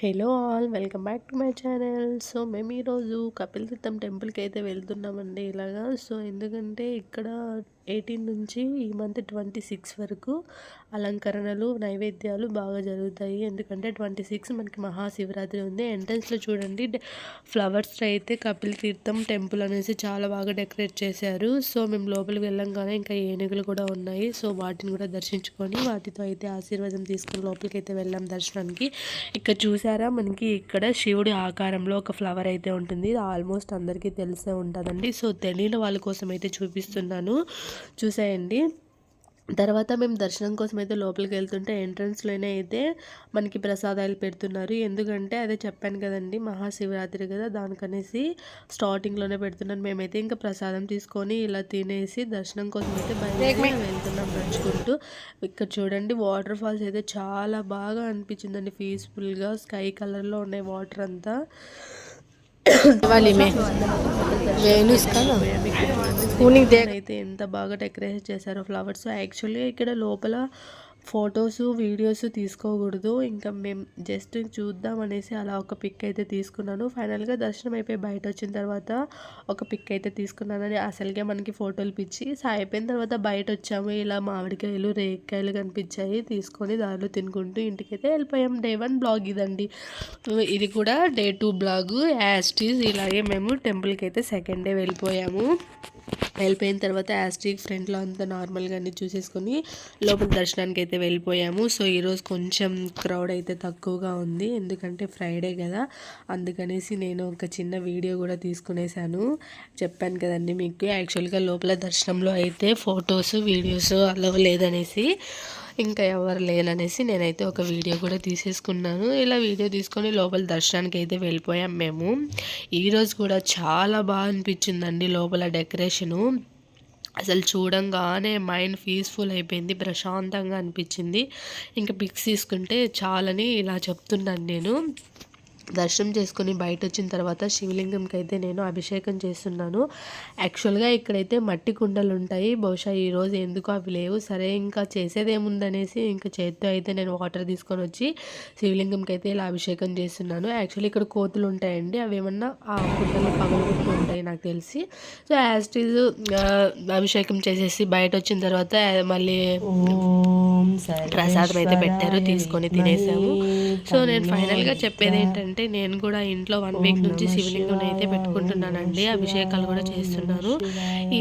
Hello all welcome back to my channel. So మేము ఈరోజు కపిల్ తీర్థం టెంపుల్కి అయితే వెళ్తున్నామండి ఇలాగా. సో ఎందుకంటే ఇక్కడ ఎయిటీన్ నుంచి ఈ మంత్ ట్వంటీ సిక్స్ వరకు అలంకరణలు నైవేద్యాలు బాగా జరుగుతాయి. ఎందుకంటే ట్వంటీ సిక్స్ మనకి మహాశివరాత్రి ఉంది. ఎంట్రన్స్లో చూడండి ఫ్లవర్స్ అయితే కపిల్ తీర్థం టెంపుల్ అనేసి చాలా బాగా డెకరేట్ చేశారు. సో మేము లోపలికి వెళ్ళంగానే ఇంకా ఏనుగులు కూడా ఉన్నాయి. సో వాటిని కూడా దర్శించుకొని వాటితో అయితే ఆశీర్వాదం తీసుకొని లోపలికి అయితే వెళ్ళాం దర్శనానికి. ఇక్కడ చూసి చూసారా? మనకి ఇక్కడ శివుడి ఆకారంలో ఒక ఫ్లవర్ అయితే ఉంటుంది. ఆల్మోస్ట్ అందరికీ తెలిసే ఉంటుందండి. సో తెలియని వాళ్ళ కోసం అయితే చూపిస్తున్నాను. చూసేయండి. తర్వాత మేము దర్శనం కోసం అయితే లోపలికి వెళ్తుంటే ఎంట్రన్స్లోనే అయితే మనకి ప్రసాదాలు పెడుతున్నారు. ఎందుకంటే అదే చెప్పాను కదండి మహాశివరాత్రి కదా దానికనేసి స్టార్టింగ్లోనే పెడుతున్నాను మేమైతే ఇంకా ప్రసాదం తీసుకొని ఇలా తినేసి దర్శనం కోసం అయితే బయట వెళ్తున్నాం నడుచుకుంటూ. ఇక్కడ చూడండి వాటర్ ఫాల్స్ అయితే చాలా బాగా అనిపించిందండి. పీస్ఫుల్గా స్కై కలర్లో ఉన్నాయి వాటర్ అంతా. అయితే ఎంత బాగా డెకరేషన్ చేశారో ఫ్లవర్స్ యాక్చువల్లీ ఇక్కడ లోపల ఫొటోస్ వీడియోస్ తీసుకోకూడదు. ఇంకా మేము జస్ట్ చూద్దాం అనేసి అలా ఒక పిక్ అయితే తీసుకున్నాను. ఫైనల్గా దర్శనం అయిపోయి బయట వచ్చిన తర్వాత ఒక పిక్ అయితే తీసుకున్నానని అసలుగా మనకి ఫోటోలు పిచ్చి. అయిపోయిన తర్వాత బయట వచ్చాము. ఇలా మామిడికాయలు రేగికాయలు కనిపించాయి. తీసుకొని దారిలో తినుకుంటూ ఇంటికైతే వెళ్ళిపోయాం. డే వన్ బ్లాగ్ ఇదండి. ఇది కూడా డే టూ బ్లాగ్ యాస్టీస్ ఇలాగే మేము టెంపుల్కి అయితే సెకండ్ డే వెళ్ళిపోయాము. వెళ్ళిపోయిన తర్వాత యాస్టిక్ ఫ్రంట్లో అంతా నార్మల్గా అన్ని చూసేసుకొని లోపల దర్శనానికి అయితే వెళ్ళిపోయాము. సో ఈరోజు కొంచెం క్రౌడ్ అయితే తక్కువగా ఉంది. ఎందుకంటే ఫ్రైడే కదా. అందుకనేసి నేను ఒక చిన్న వీడియో కూడా తీసుకునేసాను చెప్పాను కదండి మీకు. యాక్చువల్గా లోపల దర్శనంలో అయితే ఫొటోస్ వీడియోస్ అలవ్ లేదనేసి ఇంకా ఎవరు లేననేసి నేనైతే ఒక వీడియో కూడా తీసేసుకున్నాను. ఇలా వీడియో తీసుకొని లోపల దర్శనానికి అయితే వెళ్ళిపోయాం మేము. ఈరోజు కూడా చాలా బాగా అనిపించిందండి లోపల డెకరేషను. అసలు చూడంగానే మైండ్ పీస్ఫుల్ అయిపోయింది ప్రశాంతంగా అనిపించింది. ఇంకా పిక్స్ తీసుకుంటే చాలని ఇలా చెప్తున్నాను నేను. దర్శనం చేసుకొని బయట వచ్చిన తర్వాత శివలింగంకి అయితే నేను అభిషేకం చేస్తున్నాను. యాక్చువల్గా ఇక్కడైతే మట్టి కుండలు ఉంటాయి బహుశా ఈరోజు ఎందుకు అవి లేవు. సరే ఇంకా చేసేది ఏముందనేసి ఇంకా చేత్తో అయితే నేను వాటర్ తీసుకొని వచ్చి శివలింగంకి అయితే ఇలా అభిషేకం చేస్తున్నాను. యాక్చువల్లీ ఇక్కడ కోతులు ఉంటాయండి అవి ఏమన్నా ఆ కుండలు పగలగొట్టు ఉంటాయి నాకు తెలిసి. సో యాజ్ ఈజ్ అభిషేకం చేసేసి బయట వచ్చిన తర్వాత మళ్ళీ ప్రసాదం అయితే పెట్టారు తీసుకొని తినేసాము. సో నేను ఫైనల్గా చెప్పేది ఏంటంటే అంటే నేను కూడా ఇంట్లో వన్ వీక్ నుంచి శివలింగం అయితే పెట్టుకుంటున్నానండి. అభిషేకాలు కూడా చేస్తున్నాను ఈ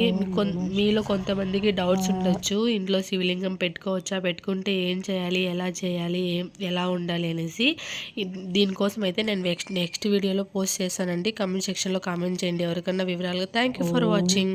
మీలో కొంతమందికి డౌట్స్ ఉండొచ్చు. ఇంట్లో శివలింగం పెట్టుకోవచ్చా పెట్టుకుంటే ఏం చేయాలి ఎలా చేయాలి ఏం ఎలా ఉండాలి అనేసి. దీనికోసం అయితే నేను నెక్స్ట్ నెక్స్ట్ వీడియోలో పోస్ట్ చేస్తానండి. కమెంట్ సెక్షన్లో కామెంట్ చేయండి. ఎవరికన్నా వివరాలు థ్యాంక్ యూ ఫర్ వాచింగ్